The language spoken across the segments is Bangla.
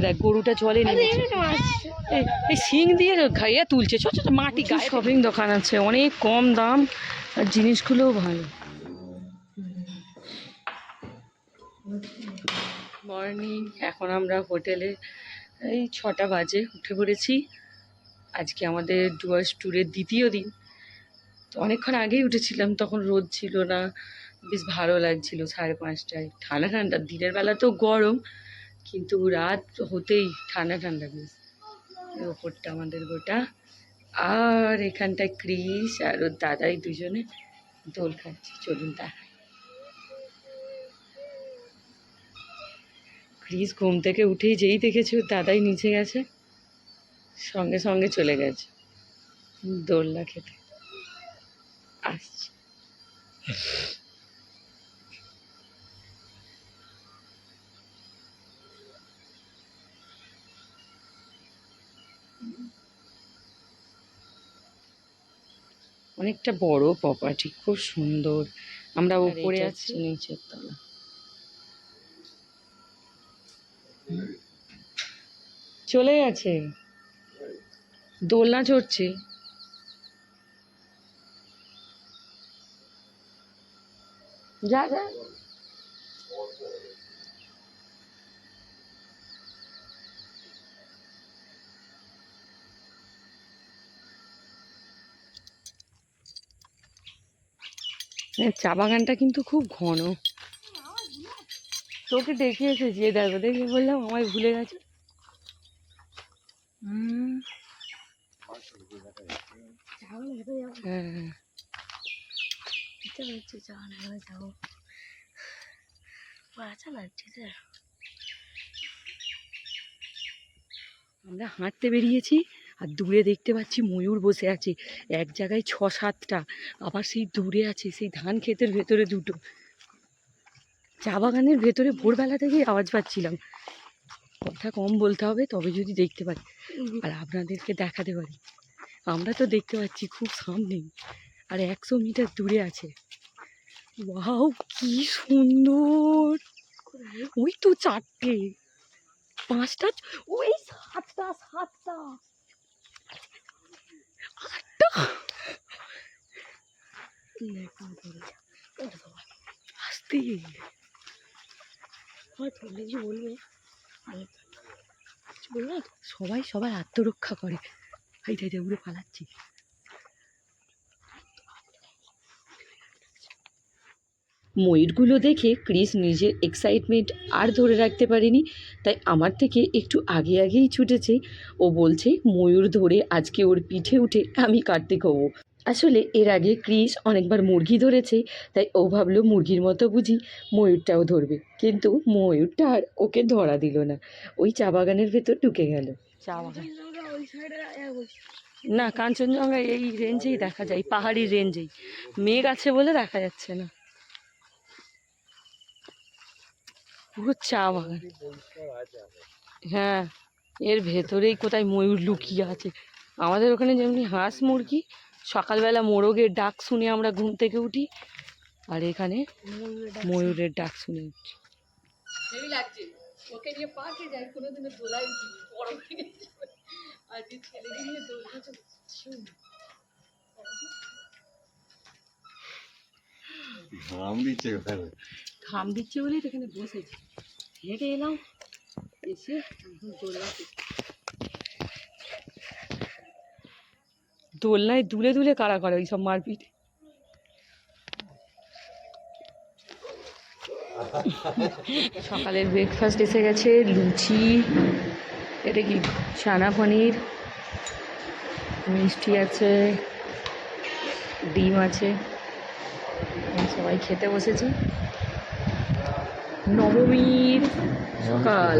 দেখ গরুটা জলে নেমেছে। এই- শিং দিয়ে ঘাইয়া তুলছে। ছোট ছোট মাটি গায়ে শপিং দোকান আছে অনেক কম দাম আর জিনিসগুলোও ভালো। মর্নিং এখন আমরা হোটেলে এই ছটা বাজে উঠে পড়েছি। আজকে আমাদের ডুয়ার্স ট্যুরের দ্বিতীয় দিন। তো অনেকক্ষণ আগেই উঠেছিলাম তখন রোদ ছিল না বেশ ভালো লাগছিল সাড়ে পাঁচটায়। ঠান্ডা ঠান্ডা দিনের বেলা তো গরম। কিন্তু রাত হতেই ঠান্ডা ঠান্ডা বেশ। ওপরটা আমাদের গোটা। আর এখানটায় ক্রিস আর ওর দাদাই দুজনে দোল খাচ্ছে। চলুন দেখাই। ক্রিস ঘুম থেকে উঠেই যেই দেখেছি ওর দাদাই নিচে গেছে, সঙ্গে সঙ্গে চলে গেছে। দোলনা খেতে। আসছে। অনেকটা বড় প্রপার্টি খুব সুন্দর। আমরা উপরে আছি নিচের তলা। চলে গেছে। দোলনা চড়ছে যা যা। চা বাগানটা কিন্তু খুব ঘন। তোকে দেখে এসেছি দেখো দেখে বললাম আমায় ভুলে গেছে। হ্যাঁ। হ্যাঁ আমরা হাঁটতে বেরিয়েছি। আর দূরে দেখতে পাচ্ছি ময়ূর বসে আছে। এক জায়গায় ছ সাতটা, আবার সেই দূরে আছে সেই ধান ক্ষেতের ভেতরে দুটো। চা বাগানের ভেতরে ভোরবেলা থেকেই আওয়াজ পাচ্ছিলাম। কথা কম বলতে হবে, তবে যদি দেখতে পারি। আর আপনাদেরকে দেখাতে পারি। আমরা তো দেখতে পাচ্ছি খুব সামনেই আর একশো মিটার দূরে আছে। ওয়াও, কি সুন্দর! ওই তো চারটে। পাঁচটা, ওই সাতটা সবাই সবাই আত্মরক্ষা করে। উড়ে পালাচ্ছি। ময়ূরগুলো দেখে ক্রিস নিজের এক্সাইটমেন্ট আর ধরে রাখতে পারেনি। তাই আমার থেকে একটু আগে আগেই ছুটেছে। ও বলছে, ময়ূর ধরে আজকে ওর পিঠে উঠে আমি কাটতে হব আসলে এর আগে ক্রিস অনেকবার মুরগি ধরেছে, তাই ও ভাবলো মুরগির মতো বুঝি ময়ূরটাও ধরবে। কিন্তু ময়ূরটা আর ওকে ধরা দিল না। ওই চা বাগানের ভেতর ঢুকে গেল। চা বাগান না কাঞ্চনজঙ্ঘা এই রেঞ্জেই দেখা যায় পাহাড়ি রেঞ্জেই। মেঘ আছে বলে দেখা যাচ্ছে না। পুরো চা বাগান হ্যাঁ এর ভেতরেই কোথায় ময়ূর লুকিয়ে আছে। আমাদের ওখানে যেমনি হাঁস মুরগি সকালবেলা মোরগের ডাক শুনে আমরা ঘুম থেকে উঠি আর এখানে ময়ূরের ডাক শুনে। উঠছি লাগছে। ওকে নিয়ে পার্কে যাই কোনোদিনও দোলাই বড় হয়ে গেছে। আজকে ছেলেকে নিয়ে দোলনা তো ঘাম দিচ্ছে ওখানে ঘাম দিচ্ছে বলেই তো এখানে বসেছি। হেঁটে এলাম এসে দোলনাতে। দোলনায় দুলে দুলে কারা করে ওই সব মারপিট? সকালের ব্রেকফাস্ট এসে গেছে, লুচি, এটা কি, চানা পনির, মিষ্টি আছে, ডিম আছে সবাই খেতে বসেছি। নবমীর সকাল।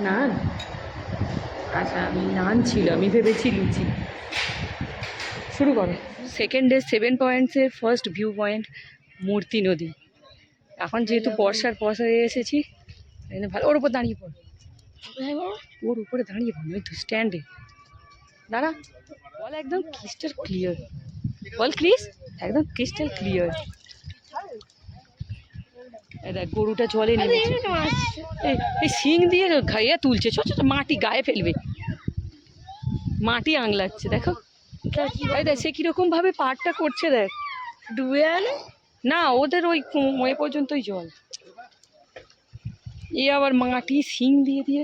নান? আচ্ছা আমি নান ছিল, আমি ভেবেছি লুচি। শুরু করো। সেকেন্ড ডে সেভেন পয়েন্টসের ফার্স্ট ভিউ পয়েন্ট মূর্তি নদী। এখন যেহেতু বর্ষার পর্ষায় এসেছি ভালো ওর উপর দাঁড়িয়ে পড়। ওর উপরে দাঁড়িয়ে পড় ওই তো স্ট্যান্ডে দাঁড়া বল একদম ক্রিস্টাল ক্লিয়ার বল ক্রিস একদম ক্রিস্টাল ক্লিয়ার দেখ গরুটা জলে নেমেছে। এই শিং দিয়ে ঘাইয়া তুলছে ছোট ছোট মাটি গায়ে ফেলবে। মাটি আংলাচ্ছে দেখো। দেখ সে কীরকম ভাবে পাড়টা করছে দেখ। ডুবে গেলে না ওদের ওই এ পর্যন্তই জল। এ আবার মাটি শিং দিয়ে দিয়ে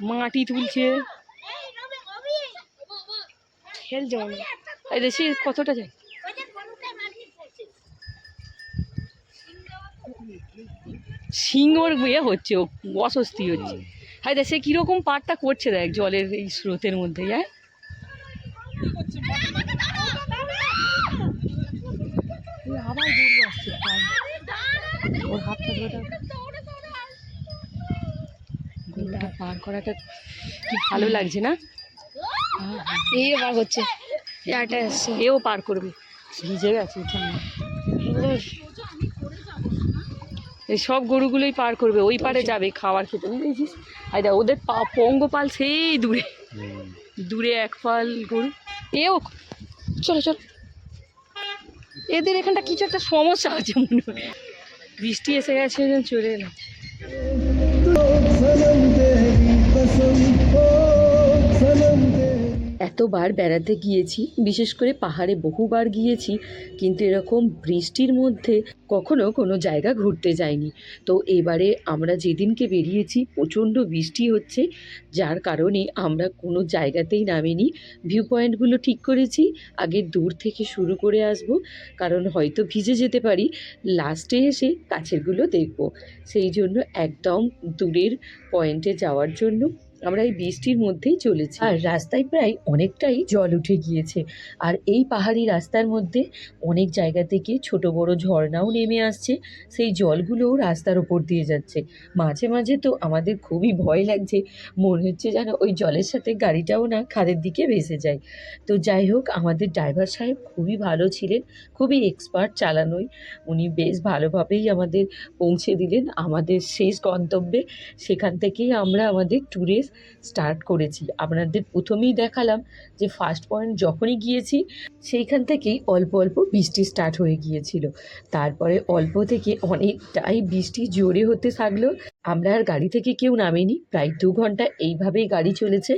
মাটি তুলছে। খেল জল এই দেখ সে কতটা যায়? ওর ইয়ে হচ্ছে অস্বস্তি হচ্ছে। হাই দেখ সে কীরকম পাড়টা করছে দেখ জলের এই স্রোতের মধ্যে হ্যাঁ? আবার গরু আসছে ওর হাতটা গরুটা পার করাটা কি ভালো লাগছে না এই একটা এসছে এও পার করবে ভিজে গেছে এই সব গরুগুলোই পার করবে ওই পারে যাবে খাবার খেতে। বুঝেছিস আর ওদের পা পঙ্গপাল সেই দূরে। দূরে এক পাল গরু। এও চলো চলো। এদের এখানটা কিছু একটা সমস্যা আছে মনে হয়। বৃষ্টি এসে গেছে চলে এলাম এতবার বেড়াতে গিয়েছি, বিশেষ করে পাহাড়ে বহুবার গিয়েছি, কিন্তু এরকম বৃষ্টির মধ্যে কখনো কোনো জায়গা ঘুরতে যাইনি। তো এবারে আমরা যেদিনকে বেরিয়েছি, প্রচণ্ড বৃষ্টি হচ্ছে, যার কারণে আমরা কোনো জায়গাতেই নামিনি। ভিউ পয়েন্টগুলো ঠিক করেছি, আগে দূর থেকে শুরু করে আসব, কারণ হয়তো ভিজে যেতে পারি, লাস্টে এসে কাছেরগুলো দেখব। সেই জন্য একদম দূরের পয়েন্টে যাওয়ার জন্য আমরা এই বৃষ্টির মধ্যেই চলেছি। আর রাস্তায় প্রায় অনেকটাই জল উঠে গিয়েছে। আর এই পাহাড়ি রাস্তার মধ্যে অনেক জায়গা থেকে ছোট বড় ঝর্ণাও নেমে আসছে। সেই জলগুলোও রাস্তার ওপর দিয়ে যাচ্ছে। মাঝে মাঝে তো আমাদের খুবই ভয় লাগছে। মনে হচ্ছে যেন ওই জলের সাথে গাড়িটাও না খাদের দিকে ভেসে যায়। তো যাই হোক, আমাদের ড্রাইভার সাহেব খুবই ভালো ছিলেন, খুবই এক্সপার্ট চালানোয়। উনি বেশ ভালোভাবেই আমাদের পৌঁছে দিলেন আমাদের শেষ গন্তব্যে। সেখান থেকেই আমরা আমাদের ট্যুরে স্টার্ট করেছি। আপনাদের প্রথমেই দেখালাম যে ফার্স্ট পয়েন্ট যখনই গিয়েছি, সেইখান থেকেই অল্প অল্প বৃষ্টি স্টার্ট হয়ে গিয়েছিল। তারপরে অল্প থেকে অনেকটাই বৃষ্টি জোরে হতে থাকল। আমরা আর গাড়ি থেকে কেউ নামিনি, প্রায় দু ঘণ্টা এইভাবেই গাড়ি চলেছে।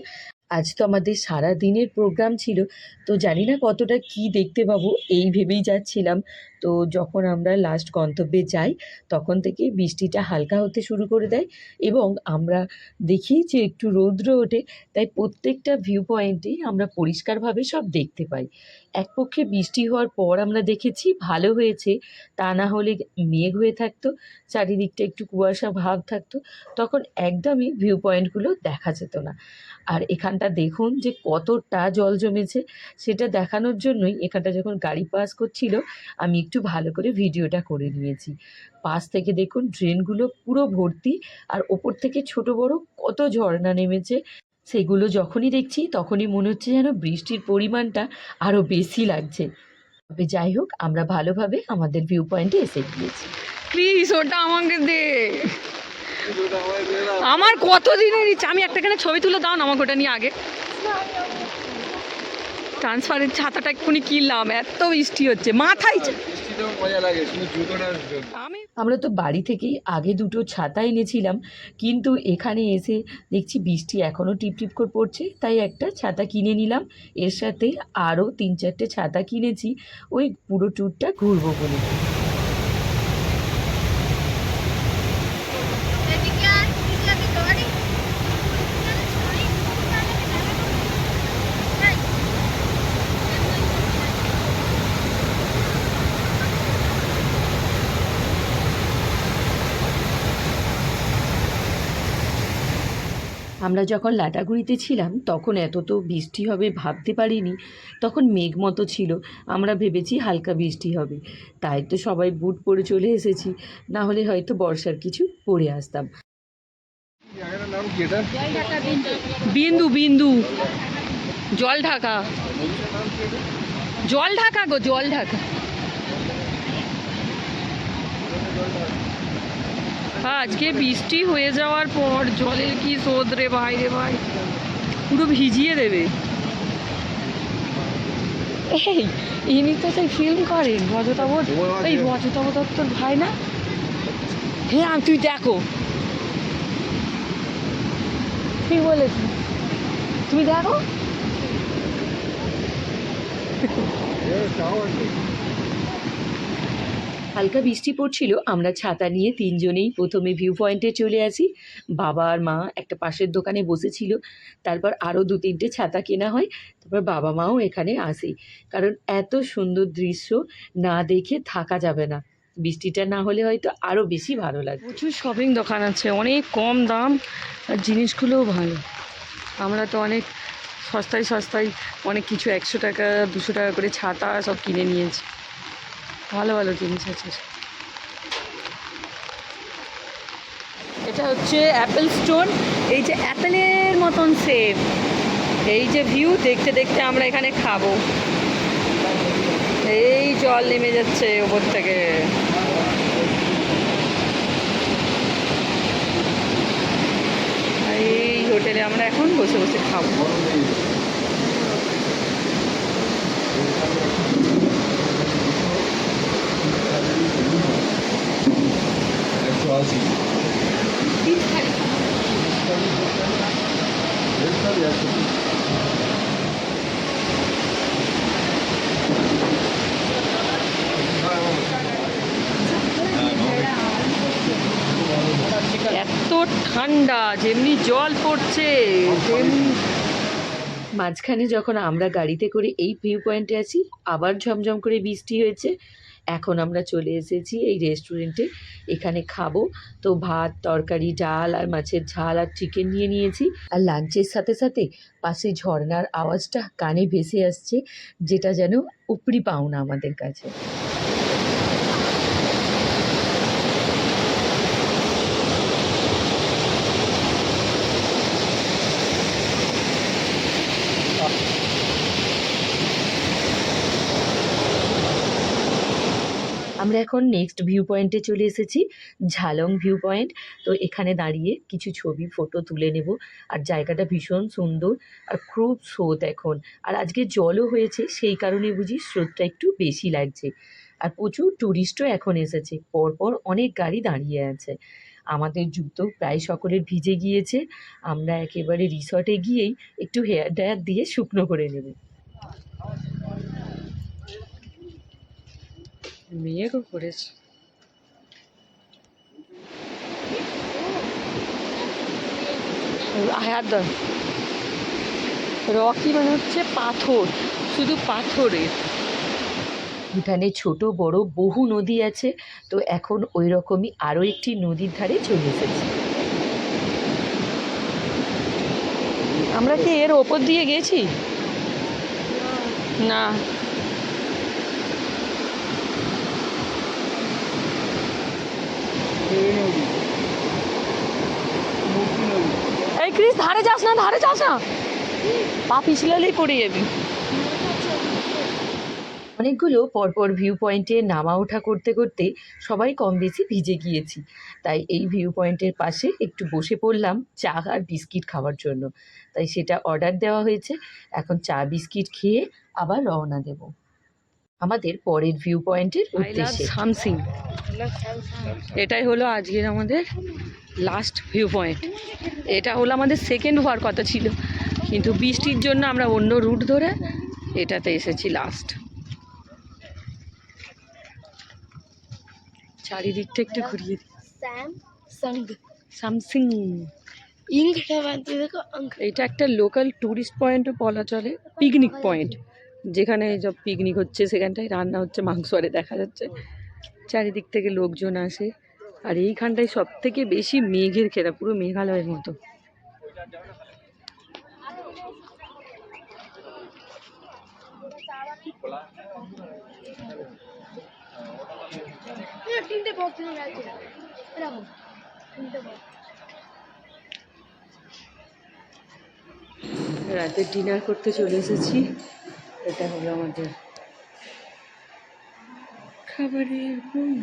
আজ তো আমাদের সারা দিনের প্রোগ্রাম ছিল, তো জানি না কতটা কি দেখতে পাবো, এই ভেবেই যাচ্ছিলাম তো যখন আমরা লাস্ট গন্তব্যে যাই, তখন থেকে বৃষ্টিটা হালকা হতে শুরু করে দেয় এবং আমরা দেখি যে একটু রৌদ্র ওঠে, তাই প্রত্যেকটা ভিউ পয়েন্টেই আমরা পরিষ্কারভাবে সব দেখতে পাই। এক পক্ষে বৃষ্টি হওয়ার পর আমরা দেখেছি ভালো হয়েছে, তা না হলে মেঘ হয়ে থাকতো, চারিদিকটা একটু কুয়াশা ভাব থাকতো, তখন একদমই ভিউ পয়েন্টগুলো দেখা যেত না। আর এখানটা দেখুন যে কতটা জল জমেছে, সেটা দেখানোর জন্যই এখানটা যখন গাড়ি পাস করছিল, আমি একটু ভালো করে ভিডিওটা করে নিয়েছি। পাশ থেকে দেখুন ড্রেনগুলো পুরো ভর্তি আর ওপর থেকে ছোট বড় কত ঝর্ণা নেমেছে। সেগুলো যখনই দেখছি তখনই মনে হচ্ছে যেন বৃষ্টির পরিমাণটা আরও বেশি লাগছে। তবে যাই হোক, আমরা ভালোভাবে আমাদের ভিউ পয়েন্টে এসে গিয়েছি। প্লিজ ওটা আমাকে দে। আমার কত দিনের ইচ্ছা? আমি একটাখানে ছবি তুলে দাও না আমাকে ওটা নিয়ে আগে। ট্রান্সফারের ছাতাটা এক্ষুনি কিনলাম, এত বৃষ্টি হচ্ছে, মাথায় আমরা তো বাড়ি থেকেই আগে দুটো ছাতা এনেছিলাম, কিন্তু এখানে এসে দেখছি বৃষ্টি এখনও টিপ টিপ করে পড়ছে, তাই একটা ছাতা কিনে নিলাম। এর সাথে আরও তিন চারটে ছাতা কিনেছি, ওই পুরো ট্যুরটা ঘুরবো বলে। আমরা যখন লাটাগুড়িতে ছিলাম, তখন এত তো বৃষ্টি হবে ভাবতে পারিনি। তখন মেঘ মতো ছিল, আমরা ভেবেছি হালকা বৃষ্টি হবে। তাই তো সবাই বুট পরে চলে এসেছি, না হলে হয়তো বর্ষার কিছু পরে আসতাম। বিন্দু বিন্দু। জল ঢাকা। জল ঢাকা গো, জল ঢাকা। আজকে বৃষ্টি হয়ে যাওয়ার পর জলের কি স্রোত রে ভাই রে ভাই? পুরো ভিজিয়ে দেবে। এই ইনি তো সেই ফিল্ম করেন রজতাব এই রজতাব দত্তর ভাই না? হ্যাঁ তুই দেখো। ঠিক বলেছি। তুমি দেখো? হালকা বৃষ্টি পড়ছিল, আমরা ছাতা নিয়ে তিনজনেই প্রথমে ভিউ পয়েন্টে চলে আসি। বাবা আর মা একটা পাশের দোকানে বসেছিল, তারপর আরও দু তিনটে ছাতা কেনা হয়, তারপর বাবা মাও এখানে আসে। কারণ এত সুন্দর দৃশ্য না দেখে থাকা যাবে না। বৃষ্টিটা না হলে হয়তো আরও বেশি ভালো লাগে প্রচুর শপিং দোকান আছে, অনেক কম দাম আর জিনিসগুলোও ভালো। আমরা তো অনেক সস্তায় সস্তায় অনেক কিছু একশো টাকা, দুশো টাকা করে ছাতা সব কিনে নিয়েছি। ভালো ভালো জিনিস আছে। এটা হচ্ছে অ্যাপেল স্টোন। এই যে অ্যাপেলের মতন সেম এই যে ভিউ দেখতে দেখতে আমরা এখানে খাব। এই জল নেমে যাচ্ছে ওপর থেকে। এই হোটেলে আমরা এখন বসে বসে খাব। আশি এত ঠান্ডা, যেমনি জল পড়ছে মাঝখানে যখন আমরা গাড়িতে করে এই ভিউ পয়েন্টে আছি, আবার ঝমঝম করে বৃষ্টি হয়েছে। এখন আমরা চলে এসেছি এই রেস্টুরেন্টে এখানে খাব। তো ভাত, তরকারি, ডাল আর মাছের ঝাল আর চিকেন নিয়ে নিয়েছি। আর লাঞ্চের সাথে সাথে পাশে ঝর্ণার আওয়াজটা কানে ভেসে আসছে, যেটা যেন উপরি পাওনা আমাদের কাছে। আমরা এখন নেক্সট ভিউ পয়েন্টে চলে এসেছি ঝালং ভিউ পয়েন্ট তো এখানে দাঁড়িয়ে কিছু ছবি ফটো তুলে নেব। আর জায়গাটা ভীষণ সুন্দর আর খুব স্রোত এখন। আর আজকে জলও হয়েছে, সেই কারণে বুঝি স্রোতটা একটু বেশি লাগছে। আর প্রচুর ট্যুরিস্টও এখন এসেছে, পরপর অনেক গাড়ি দাঁড়িয়ে আছে। আমাদের জুতো প্রায় সকলের ভিজে গিয়েছে, আমরা একেবারে রিসর্টে গিয়েই একটু হেয়ার ড্রায়ার দিয়ে শুকনো করে নেব। মেঘও করেছে। রকি মানে হচ্ছে পাথর শুধু পাথরের। ভুটানে ছোট বড় বহু নদী আছে তো এখন ওই রকমই আরও একটি নদীর ধারে চলে এসেছি। আমরা কি এর ওপর দিয়ে গেছি? না। এই ক্রিস ধারে যাস না ধারে যাস না। পা পিছলালেই পড়ে যাবি। অনেকগুলো পরপর ভিউ পয়েন্টে নামা ওঠা করতে করতে সবাই কম বেশি ভিজে গিয়েছি। তাই এই ভিউ পয়েন্টের পাশে একটু বসে পড়লাম চা আর বিস্কিট খাওয়ার জন্য। তাই সেটা অর্ডার দেওয়া হয়েছে। এখন চা বিস্কিট খেয়ে আবার রওনা দেব। আমাদের পরের ভিউ পয়েন্টের উদ্দেশ্যে। সামসিং এটাই হলো আজকের আমাদের লাস্ট ভিউ পয়েন্ট এটা হলো আমাদের সেকেন্ড হওয়ার কথা ছিল। কিন্তু বৃষ্টির জন্য আমরা অন্য রুট ধরে এটাতে এসেছি লাস্ট চারিদিকটা একটু ঘুরিয়ে দিই। সামসিং দেখো এটা একটা লোকাল ট্যুরিস্ট পয়েন্টও বলা চলে পিকনিক পয়েন্ট যেখানে সব পিকনিক হচ্ছে সেখানটায় রান্না হচ্ছে মাংস আরে দেখা যাচ্ছে। চারিদিক থেকে লোকজন আসে। আর এইখানটায় সব থেকে বেশি মেঘের খেরা পুরো মেঘালয়ের মতো। রাতের ডিনার করতে চলে এসেছি। এটা হলো আমাদের খাবারের room।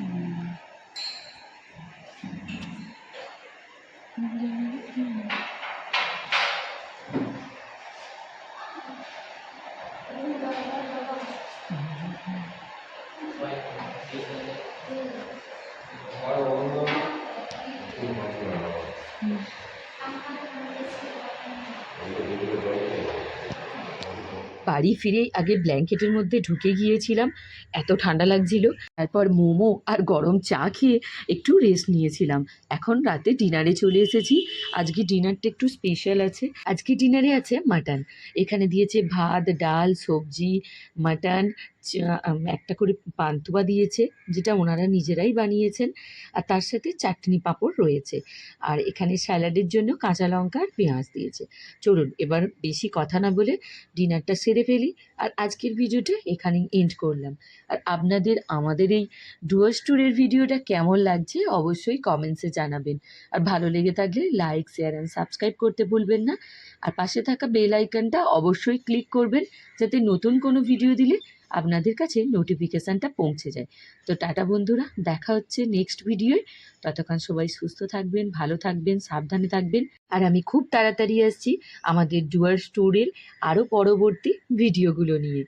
বাড়ি ফিরেই আগে ব্ল্যাঙ্কেটের মধ্যে ঢুকে গিয়েছিলাম। এত ঠান্ডা লাগছিল। তারপর মোমো আর গরম চা খেয়ে একটু রেস্ট নিয়েছিলাম। এখন রাতে ডিনারে চলে এসেছি। আজকে ডিনারটা একটু স্পেশাল আছে। আজকে ডিনারে আছে মাটন। এখানে দিয়েছে ভাত, ডাল, সবজি, মাটন একটা করে পান্তুয়া দিয়েছে, যেটা ওনারা নিজেরাই বানিয়েছেন, আর তার সাথে চাটনি পাঁপড় রয়েছে। আর এখানে স্যালাডের জন্য কাঁচা লঙ্কা আর পেঁয়াজ দিয়েছে। চলুন, এবার বেশি কথা না বলে ডিনারটা সেরে ফেলি। আর আজকের ভিডিওটা এখানেই এন্ড করলাম। আর আপনাদের, আমাদের এই ডুয়ার্স ট্যুরের ভিডিওটা কেমন লাগছে অবশ্যই কমেন্টসে জানাবেন। আর ভালো লেগে থাকলে লাইক শেয়ার অ্যান্ড সাবস্ক্রাইব করতে ভুলবেন না। আর পাশে থাকা বেল আইকনটা অবশ্যই ক্লিক করবেন, যাতে নতুন কোনো ভিডিও দিলে আপনাদের কাছে নোটিফিকেশানটা পৌঁছে যায়। তো টাটা বন্ধুরা, দেখা হচ্ছে নেক্সট ভিডিওয় ততক্ষণ সবাই সুস্থ থাকবেন, ভালো থাকবেন, সাবধানে থাকবেন। আর আমি খুব তাড়াতাড়ি আসছি আমাদের ডুয়ার স্টোরের আরও পরবর্তী ভিডিওগুলো নিয়ে।